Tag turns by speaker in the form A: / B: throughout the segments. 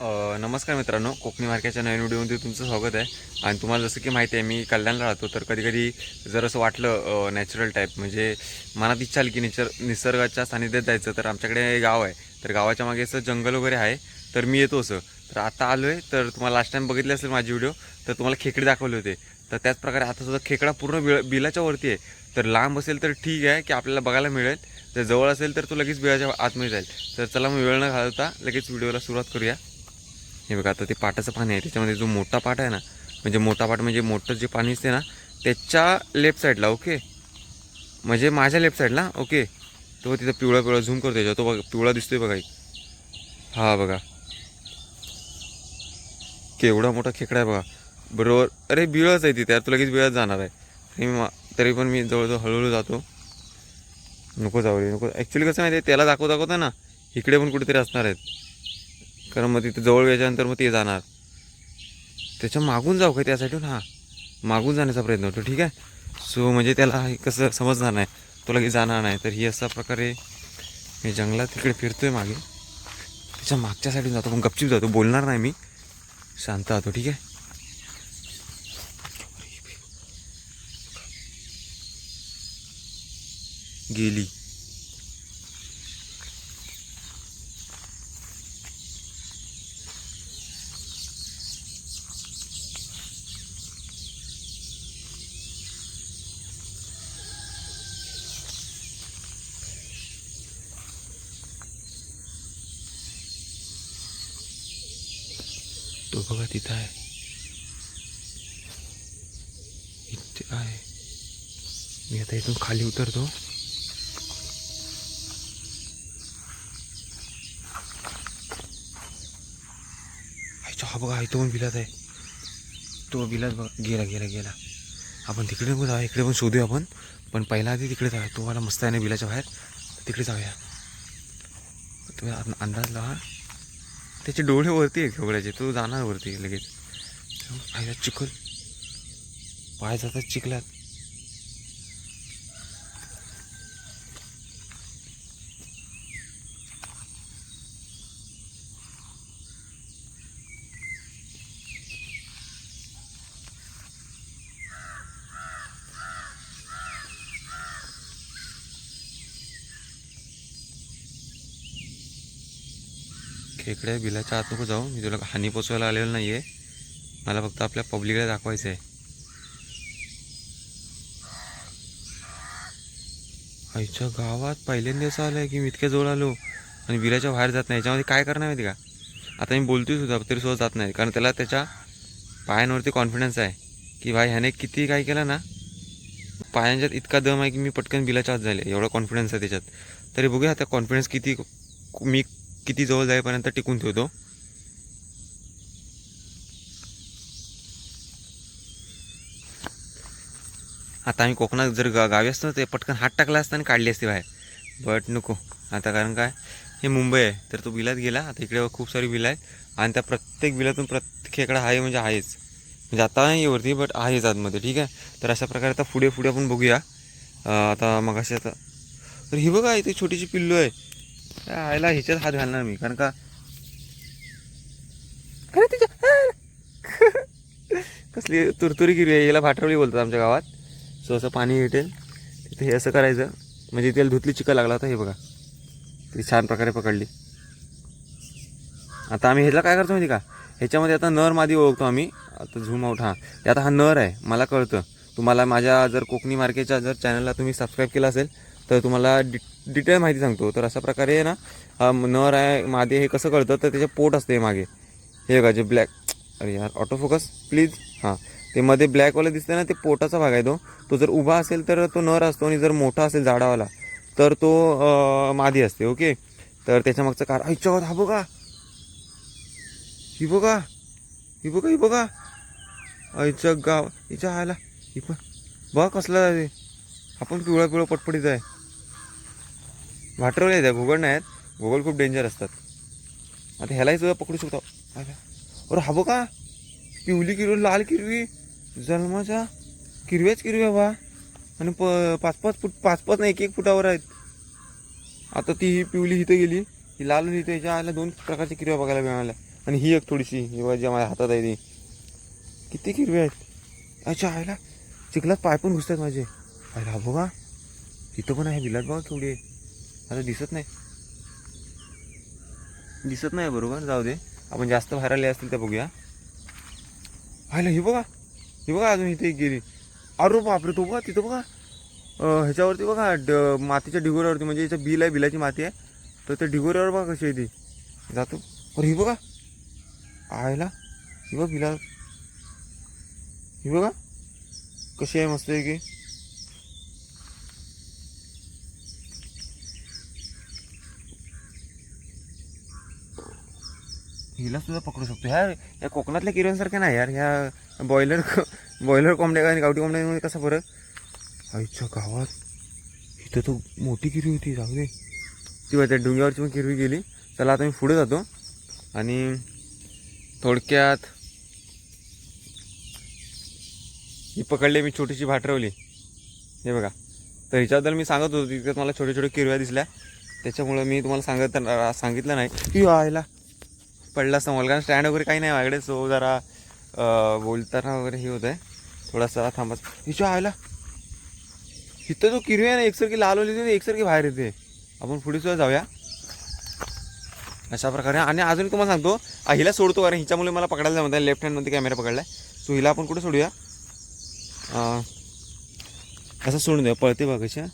A: नमस्कार मित्रांनो कोकणी मार्केटच्या नवीन व्हिडिओमध्ये तुमचं स्वागत आहे. आणि तुम्हाला जसं की माहिती आहे मी कल्याणला राहतो तर कधी कधी जर असं वाटलं नॅचरल टाईप म्हणजे मनात इच्छा आली की निचर निसर्गाच्या सानिध्यात जायचं तर आमच्याकडे गाव आहे. तर गावाच्या मागे असं जंगल वगैरे आहे तर मी येतो असं. तर आता आलो आहे तर तुम्हाला लास्ट टाईम बघितले असेल माझी व्हिडिओ तर तुम्हाला खेकडे दाखवले होते. तर त्याच प्रकारे आता सुद्धा खेकडा पूर्ण बिळ बिलाच्या वरती आहे. तर लांब असेल तर ठीक आहे की आपल्याला बघायला मिळेल. जर जवळ असेल तर तो लगेच बिळाच्या आतमध्ये जाईल. तर चला मग वेळ न घालवता लगेच व्हिडिओला सुरुवात करूया. हे बघा आता ते पाटाचं पाणी आहे त्याच्यामध्ये जो मोठा पाट आहे ना म्हणजे मोठा पाट म्हणजे मोठं जे पाणी असते ना त्याच्या लेफ्ट साईडला ओके? म्हणजे माझ्या लेफ्ट साईडला ओके? तो तिथं पिवळा पिवळा झूम करतो त्याच्यावर तो बघा पिवळा दिसतोय बघा एक. हा बघा. केवढा मोठा खेकडा आहे बघा. बरोबर? अरे बिळच आहे तिथे यार तू लगेच बिळच जाणार आहे. तरी तरी पण मी जवळजवळ हळूहळू जातो. नको जाऊ रे नको. ॲक्च्युली कसं माहिती आहे त्याला दाखव दाखवता ना इकडे पण कुठेतरी असणार आहेत. कारण मग तिथे जवळ याच्यानंतर मग ते जाणार. त्याच्या मागून जाऊ का त्यासाठी? हां. मागून जाण्याचा प्रयत्न होतो. ठीक आहे? सो म्हणजे त्याला हे कसं समजणार नाही. तो लगेच जाणार नाही. तर ही असा प्रकारे मी जंगलात तिकडे फिरतोय मागे. त्याच्या मागच्या साईडून जातो. पण गपचीप जातो. बोलणार नाही मी. शांत राहतो. ठीक आहे? गेली. तो बघा तिथं आहे. इथे आहे. मी आता इथून खाली उतरतो. हा बघा इथं पण बिलात आहे. तो बिलात बघा गेला गेला गेला. आपण तिकडे पण जाऊया इकडे पण शोधूया आपण. पण पहिला आधी तिकडे जाऊया. तो मला मस्त आहे ना बिलाच्या बाहेर? तिकडे जाऊया. तुम्ही अंदाज लावा. त्याचे डोळे वरती आहेत खेकड्याचे तो जाणार वरती लगेच. पाहिला चिखल. पाय जातात चिखलात. इकडे बिलाच्या आत नको जाऊ. मी तुला हानी पोचवायला आलेलं नाही आहे मला फक्त आपल्या पब्लिकला दाखवायचं आहे आईच्या गावात पहिल्यांदा असं आलं आहे की मी इतक्या जवळ आलो आणि बिलाच्या बाहेर जात नाही. याच्यामध्ये काय करणार माहिती का? आता मी बोलतोय सुद्धा तरी सुद्धा जात नाही. कारण त्याला त्याच्या पायांवरती कॉन्फिडन्स आहे की भाई ह्याने किती काय केलं ना? पायांच्यात इतका दम आहे की मी पटकन बिलाच्या आत झाले एवढा कॉन्फिडन्स आहे त्याच्यात. तरी बघूया त्या कॉन्फिडन्स किती मी किती जवळ जाईपर्यंत टिकून ठेवतो. आता आम्ही कोकणात जर गा गावी असतो ते पटकन हात टाकला असता आणि काढली असते बाहेर. बट नको. आता कारण काय? हे मुंबई आहे तर तो बिलात गेला. आता इकडे खूप सारी बिलं आहेत. आणि त्या प्रत्येक बिलातून प्रत्येक खेकडा आहे म्हणजे आहेच. म्हणजे आता नाही वरती बट आहेच आतमध्ये. ठीक आहे? तर अशा प्रकारे आता पुढे पुढे आपण बघूया. आता मग अशी आता तर ही बघा इथे छोटीशी पिल्लू आहे. त्या आईला ह्याच्यात हात घालणार मी कारण का? अरे तिच्या कसली तुरतुरी गिरी आहे याला भाटरवली बोलतात आमच्या गावात. सो असं पाणी भेटेल तिथे हे असं करायचं. म्हणजे त्याला धुतली चिका लागला होता हे बघा. ती छान प्रकारे पकडली. आता आम्ही ह्याला काय करतो माहिती का? ह्याच्यामध्ये आता नर मादी ओळखतो आम्ही. आता झूम आउट हां. आता हा नर आहे मला कळतं. तुम्हाला माझ्या जर कोकणी मार्केटच्या जर चॅनलला तुम्ही सबस्क्राईब केलं असेल तर तुम्हाला डि डिटेल माहिती सांगतो. तर अशा प्रकारे आहे ना हा नर आहे मादी हे कसं कळतं तर त्याचे पोट असते मागे. हे बघा जे ब्लॅक अरे यार ऑटो फोकस प्लीज हां. ते मध्ये ब्लॅकवाला दिसतं ना ते पोटाचा भाग आहे तो. तो जर उभा असेल तर तो नर असतो आणि जर मोठा असेल झाडावाला तर तो मादी असते ओके? तर त्याच्या मागचं कार ऐच्छा हा बघा. ही बघा. ही बघा ही बघा. आईचं गाव हिच्या आला ही पण. बघा कसला आहे. आपण पिवळा पिवळा पटपटीत आहे. वाटरवले आहेत घुगड नाही आहेत. घुगड खूप डेंजर असतात. आता ह्यालाही सुद्धा पकडू शकतो. अरे हा बघा पिवली किरवी लाल किरवी जन्माच्या किरव्याच किरव्या बा आणि प पाच पाच फूट पाच पाच नाही एक एक फुटावर आहेत. आता ती ही पिवली इथं गेली. ही लाल इथं याच्या आल्या दोन प्रकारच्या किरव्या बघायला मिळाल्या. आणि ही एक थोडीशी ही बघा जी माझ्या हातात आहे ती. किती हिरवी आहेत? अच्छा आयला चिखलात पाय पण घुसतात माझे. आयला हा बघा इथं पण आहे बिलात बघा केवढी आहे. आता दिसत नाही. दिसत नाही बरोबर जाऊ दे. आपण जास्त बाहेर आले असतील त्या बघूया. आयला हे बघा. हे बघा अजून इथे गेली. अरे बापरे तो बघा तिथं बघा. ह्याच्यावरती बघा ड मातीच्या ढिगोऱ्यावरती म्हणजे याचं बिल आहे बिलाची माती आहे. तर त्या ढिगोऱ्यावर बघा कशी आहे ती. जातो. अरे ही बघा. आयला ही बघ बिला ही बघा. कशी आहे मस्त आहे की. हिला सुद्धा पकडू शकतो. ह्या या कोकणातल्या किरणसारख्या नाही यार. ह्या बॉयलर बॉयलर कोंबड्या आणि गावठी कोंबड्यामध्ये कसा फरक? आईच्या गावात. इथं तो मोठी किरी होती जाऊ दे. ती बघा त्या डोंग्यावरची पण किरवी गेली. चला आता मी पुढे जातो. आणि थोडक्यात ही पकडली मी छोटीशी भाटरवली हे बघा. तर हिच्याबद्दल मी सांगत होतो तिथे मला छोटे छोटे किरव्या दिसल्या. त्याच्यामुळं मी तुम्हाला सांगत सांगितलं नाही. की आयला पडला असता मला कारण स्टँड वगैरे काही नाही माझ्याकडे. सो जरा बोलताना वगैरे हे होत आहे थोडासा थांबा. हिच्या आयला इथं जो किरवी आहे ना एकसारखी लाल ओली होती एकसारखी बाहेर येते. आपण पुढे सुद्धा जाऊया. अशा प्रकारे. आणि अजून तुम्हाला सांगतो. हिला सोडतो. कारण हिच्यामुळे मला पकडायला जमत लेफ्ट हँडमध्ये कॅमेरा पकडला आहे सो हिला आपण कुठे सोडूया? असं सोडून द्या पळते बघ कशा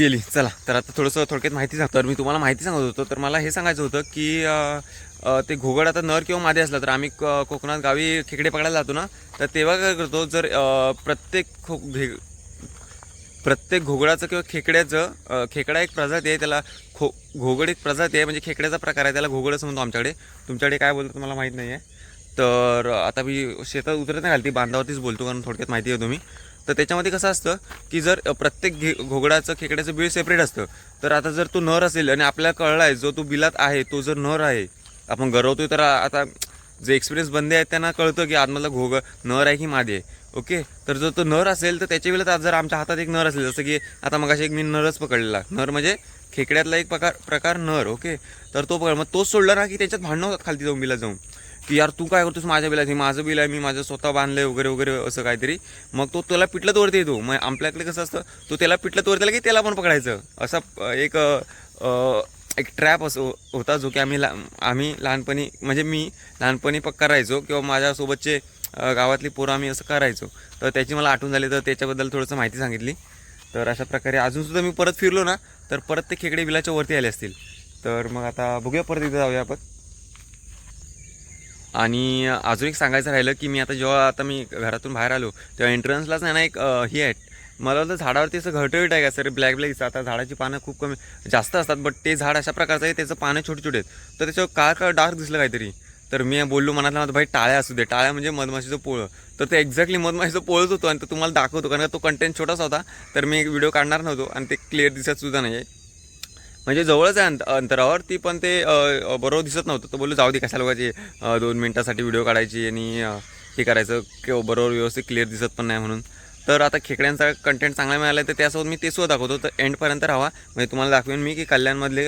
A: गेली. चला तर आता थोडंसं थोडक्यात माहिती सांगतो तर मी तुम्हाला माहिती सांगत होतो तर मला हे सांगायचं होतं की ते घोगड आता नर किंवा मादी असला तर आम्ही क- कोकणात गावी खेकडे पकडायला जातो ना तर तेव्हा काय करतो जर प्रत्येक खो घे प्रत्येक घोगडाचं किंवा खेकड्याचं खेकडा एक प्रजाती आहे त्याला खो घोगड एक प्रजाती आहे म्हणजे खेकड्याचा प्रकार आहे त्याला घोगड असं म्हणतो आमच्याकडे. तुमच्याकडे काय बोलतो तुम्हाला माहीत नाही आहे तर आता मी शेतात उतरत नाही घालती बांधावरतीच बोलतो कारण थोडक्यात माहिती आहे तुम्ही. तर त्याच्यामध्ये कसं असतं की जर प्रत्येक घे घोगडाचं खेकड्याचं बिळ सेपरेट असतं तर आता जर तो नर असेल आणि आपल्याला कळला आहे जो तो बिलात आहे तो जर नर आहे आपण गरवतोय तर आता जे एक्सपिरियन्स बंदे आहेत त्यांना कळतं की आतमधला घोग नर आहे की मादी आहे. ओके? तर जर तो नर असेल तर त्याच्या वेळेला जर आमच्या हातात एक नर असेल जसं की आता मगाशी एक मी नरच पकडलेला. नर म्हणजे खेकड्यातला एक प्रकार प्रकार नर ओके? तर तो पकड मग तोच सोडला ना की त्याच्यात भांडणं होतात खालती जाऊन बिला जाऊन. की यार तू काय करतोस? माझ्या बिलात. हे माझं बिल आहे मी माझं स्वतः बांधलंय वगैरे वगैरे असं काहीतरी. मग तो त्याला पिटलं वरती येतो मग आपल्याकडे कसं असतं तो त्याला पिटलं वर त्याला की त्याला पण पकडायचं. असा एक एक ट्रॅप असो होता जो की आम्ही ला आम्ही लहानपणी म्हणजे मी लहानपणी पक्का राहायचो किंवा माझ्यासोबतचे गावातली पोरं आम्ही असं करायचो तर त्याची मला आठवण झाली तर त्याच्याबद्दल थोडंसं माहिती सांगितली. तर अशा प्रकारे अजूनसुद्धा मी परत फिरलो ना तर परत ते खेकडे बिलाच्या वरती आले असतील. तर मग आता बघूया परत इथं जाऊया आपण. आणि अजून एक सांगायचं राहिलं की मी आता जेव्हा आता मी घरातून बाहेर आलो तेव्हा एंट्रन्सलाच नाही ना एक ही हे आहे मला वाटतं झाडावरती असं घटवीट आहे का सर? ब्लॅक ब्लॅक दिसतं आता झाडाची पानं खूप कमी जास्त असतात बट ते झाड अशा प्रकारचं आहे त्याचं पानं छोटे छोटे आहेत. तर त्याच्यावर काळ काळ डार्क दिसलं काहीतरी. तर मी बोललो मनातला माझं भाई टाळ्या असू दे. टाळ्या म्हणजे मधमाशीचं पोळं. तर ते एक्झॅक्टली मधमाशीचं पोळत होतो आणि तो तुम्हाला दाखवतो कारण का तो कंटेंट छोटासा होता. तर मी एक व्हिडिओ काढणार नव्हतो आणि ते क्लिअर दिसत सुद्धा नाही आहे म्हणजे जवळच आहे अंत अंतरावर. ती पण ते बरोबर दिसत नव्हतं. तर बोललो जाऊ दे कशाला लोकांची दोन मिनटासाठी व्हिडिओ काढायची आणि हे करायचं. किंवा बरोबर व्यवस्थित क्लिअर दिसत पण नाही म्हणून. तर आता खेकड्यांचा कंटेंट चांगला मिळाला आहे तर त्यासोबत मी ते सुद्धा दाखवतो. तर एंडपर्यंत राहा. म्हणजे तुम्हाला दाखवेन मी की कल्याणमधले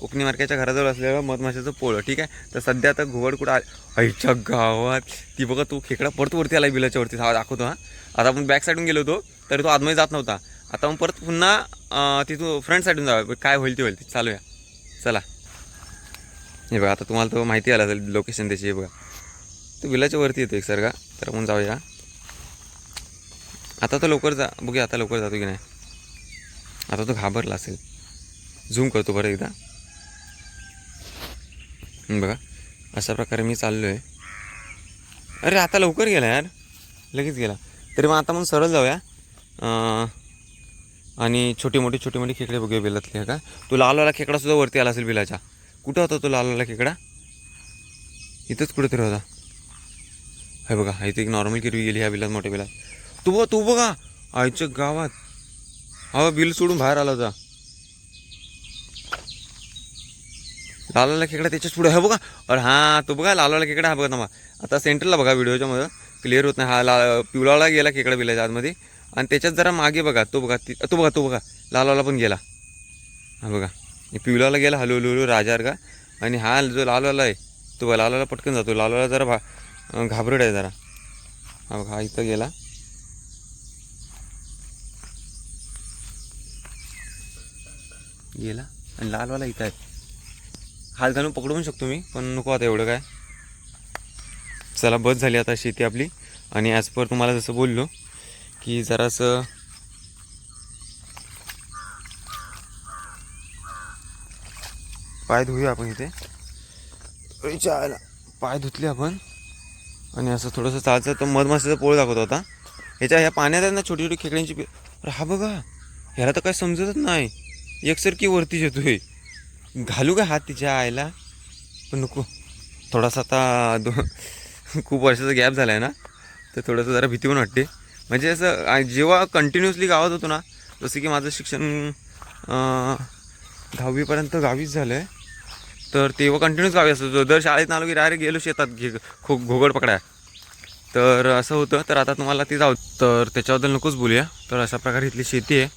A: कोकणी मार्केटच्या घराजवळ असलेलं मधमाशाचं पोळं. ठीक आहे? तर सध्या आता घुवड कुठं आईच्या गावात. ती बघा तू खेकडा परत वरती आला बिलाच्या वरती. हा दाखवतो हा. आता आपण बॅक साईडून गेलो होतो तरी तो आतमध्ये जात नव्हता. आता मग परत पुन्हा तिथून फ्रंट साईडून जाऊया. काय होईल ते होईल. ते चालूया. चला. हे बघा आता तुम्हाला तो माहिती आला असेल लोकेशन त्याची हे बघा. तो बिलाच्या वरती येतो एक सरगा तर आपण जाऊया. आता तो लवकर जा बघूया आता लवकर जातो की नाही. आता तो घाबरला असेल. झूम करतो बरं एकदा. बघा. अशा प्रकारे मी चाललो आहे अरे आता लवकर गेला यार. लगेच गेला. तरी मग आता मग सरळ जाऊया. आणि छोटी मोठी छोटी मोठी खेकडे बघूया बिलातले का? तो लालवाला खेकडा सुद्धा वरती आला असेल बिलाच्या. कुठं होता तो लालवाला खेकडा? इथंच कुठेतरी होता. हे बघा इथे एक नॉर्मल किरवी गेली ह्या बिलात मोठ्या बिलात. तू बघा तू बघा. आईच्या गावात. हा बिल सोडून बाहेर आला होता. लालवाला खेकडा त्याच्याच पुढे हा बघा. अरे हां तो बघा लालवाला खेकडा हा बघा ना आता सेंटरला बघा व्हिडिओच्या मध्ये क्लिअर होत नाही. हा लाल पिवळाला गेला खेकडा बिलाच्या आतमध्ये. आणि त्याच्यात जरा मागे बघा तो बघा ती तो बघा तो बघा. लालवाला पण गेला. हा बघा. पिवलाला गेला हळू हळू राजारगा. आणि हा जो लालवाला आहे तो बघा लालवाला पटकन जातो. लालवाला जरा भा घाबरड घाबरट आहे जरा. हा बघा हा इथं गेला. गेला. आणि लालवाला इथं आहे. हात घालून पकडू पण शकतो मी पण नको आता एवढं काय. चला बस झाली आता शेती आपली. आणि ॲज पर तुम्हाला जसं बोललो की जरासं पाय धुऊया आपण इथे. अरे चायला पाय धुतले आपण. आणि असं थोडंसं चालतं तर मधमाशाचा पोळ दाखवत होता ह्याच्या ह्या पाण्यात आहेत ना छोटी छोटी खेकड्यांची अरे हा बघा. ह्याला तर काय समजतच नाही. एकसारखी वरती येतोय. घालू का हात तिच्या आईला? पण नको. थोडासा आता दो खूप वर्षाचा गॅप झाला आहे ना. तर थोडंसं जरा भीती पण वाटते. म्हणजे असं जेव्हा कंटिन्युअसली गावात होतो ना जसं की माझं शिक्षण दहावीपर्यंत गावीच झालं आहे तर तेव्हा कंटिन्यूस गावी असतो दर शाळेत आलो की डायरेक्ट गेलो शेतात घे खो घोगड पकडाय तर असं होतं. तर आता तुम्हाला ते जाऊ तर त्याच्याबद्दल नकोच बोलूया. तर अशा प्रकारे इथली शेती आहे.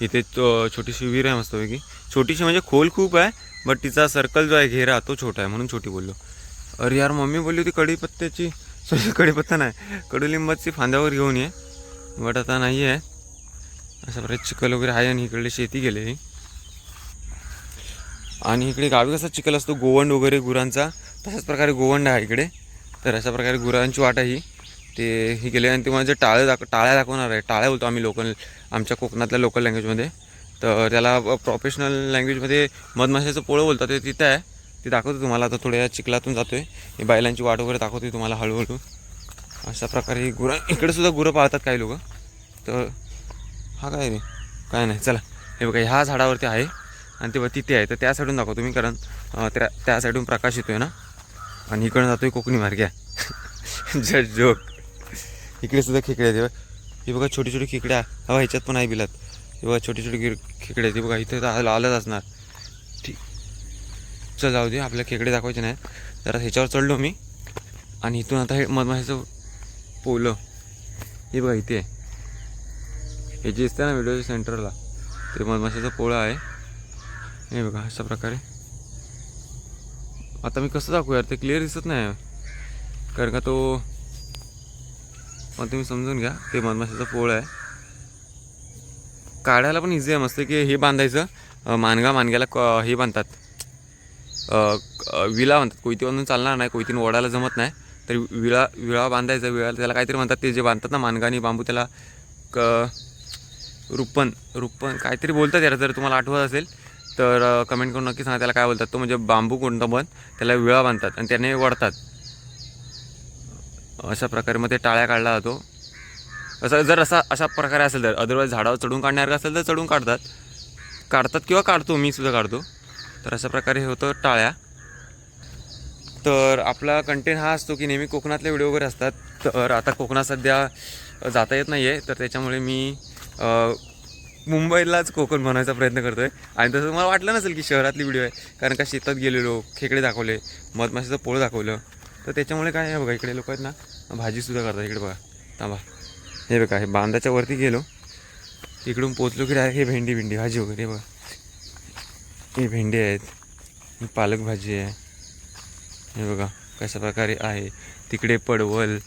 A: इथे छोटीशी विहीर आहे मस्तपैकी. छोटीशी म्हणजे खोल खूप आहे बट तिचा सर्कल जो आहे घेरा तो छोटा आहे म्हणून छोटी बोललो. अरे यार मम्मी बोलली होती कढीपत्त्याची सॉरी कडीपत्ता नाही. कडुलिंबाची फांद्यावर घेऊन ये. बट आता नाही आहे. अशा प्रकारे चिखल वगैरे आहे आणि इकडली शेती गेलेली आणि इकडे गावी कसा चिखल असतो? गोवंड वगैरे गुरांचा. तशाच प्रकारे गोवंड आहे इकडे. तर अशा प्रकारे गुरांची वाट आहे ही. ते ही गेले आणि ते माझे टाळं दाख टाळ्या दाखवणार आहे. टाळ्या बोलतो आम्ही लोकल आमच्या कोकणातल्या लोकल लँग्वेजमध्ये तर त्याला प्रोफेशनल लँग्वेजमध्ये मधमाशाचं पोळं बोलतात. ते तिथं आहे. ते दाखवतो तुम्हाला. आता थोड्या चिखलातून जातो आहे बैलांची वाट वगैरे दाखवते तुम्हाला हळूहळू. अशा प्रकारे गुरं इकडंसुद्धा गुरं पाळतात काही लोक. तर हा काय रे? काय नाही चला. हे बघा ह्या झाडावरती आहे आणि ते बघा तिथे आहे. तर त्या साईडून दाखवतो मी कारण त्या त्या साईडून प्रकाश येतो आहे ना. आणि इकडं आहे कोकणी मार्ग्या जस्ट जोक. इकडेसुद्धा खेकड्या खेकडे हे बघा. बघा छोटी छोटी खेकड्या. हवा ह्याच्यात पण आहे बिलात. हे बघा छोटी छोटी गिर खेकडे आहेत. बघा इथे तर आलं आलंच असणार. चल जाऊ दे आपल्या खेकडे दाखवायचे नाही जरा ह्याच्यावर चढलो मी. आणि इथून आता हे मधमाशाचं पोलं. हे बघा इथे. आहे हे जे दिसतं ना व्हिडिओच्या सेंटरला ते मधमाशाचं पोळं आहे. हे बघा अशा प्रकारे. आता मी कसं दाखवू यार? ते क्लिअर दिसत नाही कारण का तो मग तुम्ही समजून घ्या ते मधमाशाचं पोळ आहे. काढायला पण इझी आहे मस्त की हे बांधायचं. मानगा मानग्याला क- हे बांधतात. विळा म्हणतात. कोयती चालणार नाही कोयतीनं ओढायला जमत नाही. तर विळा विळा बांधायचा विळा त्याला काहीतरी म्हणतात ते जे बांधतात ना मानगा बांबू त्याला क रुप्पन रुप्पन काहीतरी बोलतात यार जर तुम्हाला आठवत असेल तर कमेंट करून नक्की सांगा त्याला काय बोलतात. तो म्हणजे बांबू कोणता पण त्याला विळा बांधतात आणि त्याने वळतात अशा प्रकारे मग ते टाळ्या काढला जातो. असं जर असा अशा प्रकारे असेल तर अदरवाईज झाडावर चढून काढणार असेल तर चढून काढतात. काढतात किंवा काढतो मी सुद्धा काढतो. तर अशा प्रकारे हे होतं टाळ्या. तर आपला कंटेंट हा असतो की नेहमी कोकणातले व्हिडिओ वगैरे असतात. तर आता कोकणात सध्या जाता येत नाही आहे तर त्याच्यामुळे मी मुंबईलाच कोकण बनवायचा प्रयत्न करतो आहे आणि तसं मला वाटलं नसेल की शहरातली व्हिडिओ आहे. कारण का शेतात गेलेलो खेकडे दाखवले मधमाशीचं पोळं दाखवलं. तर त्याच्यामुळे काय आहे बघा इकडे लोक आहेत ना भाजीसुद्धा करतात. इकडे बघा थांबा. हे बघा हे बांधाच्या वरती गेलो. इकडून पोचलो की डायरेक्ट हे भेंडी भेंडी भाजी वगैरे बघा. हे भेंडी आहेत. ही पालक भाजी आहे. हे बघा कशा प्रकारे आहे. तिकडे पडवल